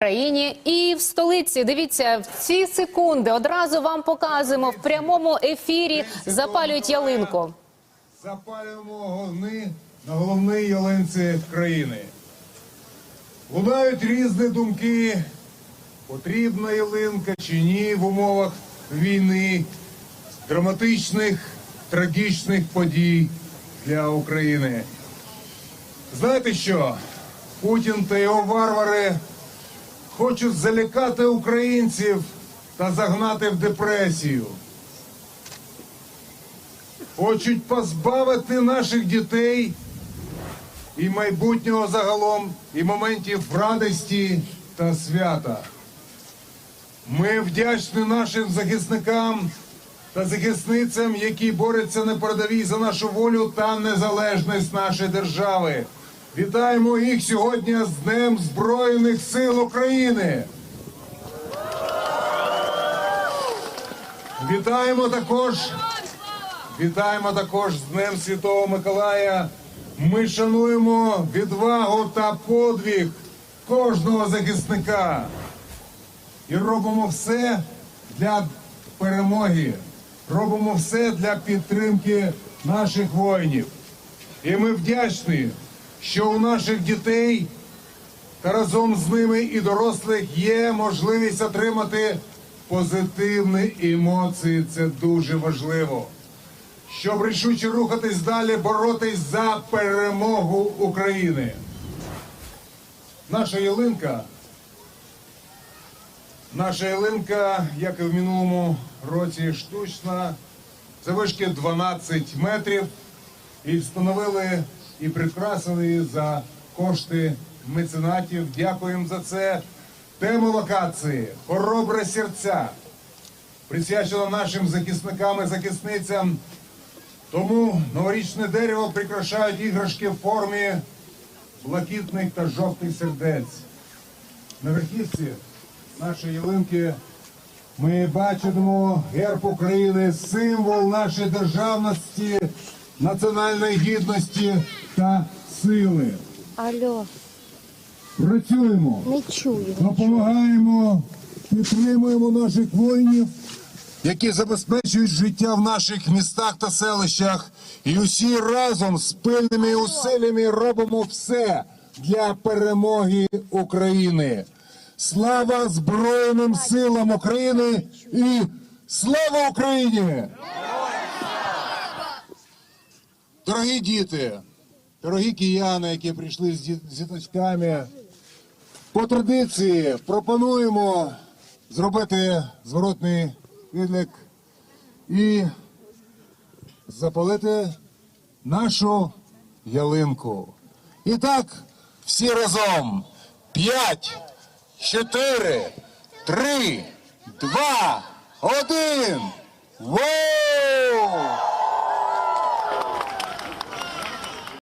країні і в столиці. Дивіться, в ці секунди одразу вам показуємо в прямому ефірі. Запалюють ялинку. Запалюємо вогни на головній ялинці країни. Лунають різні думки, потрібна ялинка чи ні в умовах війни, драматичних, трагічних подій для України. Знаєте що? Путін та його варвари хочуть залякати українців та загнати в депресію. Хочуть позбавити наших дітей і майбутнього загалом, і моментів радості та свята. Ми вдячні нашим захисникам та захисницям, які борються на передовій за нашу волю та незалежність нашої держави. Вітаємо їх сьогодні з Днем Збройних сил України. Вітаємо також Вітаємо також з Днем Святого Миколая. Ми шануємо відвагу та подвиг кожного захисника і робимо все для перемоги. Робимо все для підтримки наших воїнів. І ми вдячні, що у наших дітей та разом з ними і дорослих є можливість отримати позитивні емоції. Це дуже важливо щоб рішуче рухатись далі, боротись за перемогу України. Наша ялинка, наша ялинка, як і в минулому році, штучна, завишки 12 метрів, і встановили і прикрасили за кошти меценатів. Дякуємо за це. Тема локації Хоробре серця присвячена нашим захисникам і захисницям. Тому новорічне дерево прикрашають іграшки в формі блакитних та жовтих сердець. На верхівці нашої ялинки ми бачимо герб України, символ нашої державності, національної гідності та сили. Алло, Працюємо, не чую. допомагаємо, підтримуємо наших воїнів, які забезпечують життя в наших містах та селищах. І усі разом з пильними усиллями робимо все для перемоги України. Слава Збройним силам України і слава Україні! Дорогі діти, дорогі кияни, які прийшли з діточками, по традиції пропонуємо зробити зворотний відлік і запалити нашу ялинку. І так, всі разом. П'ять, чотири, три, два, один. Вогонь!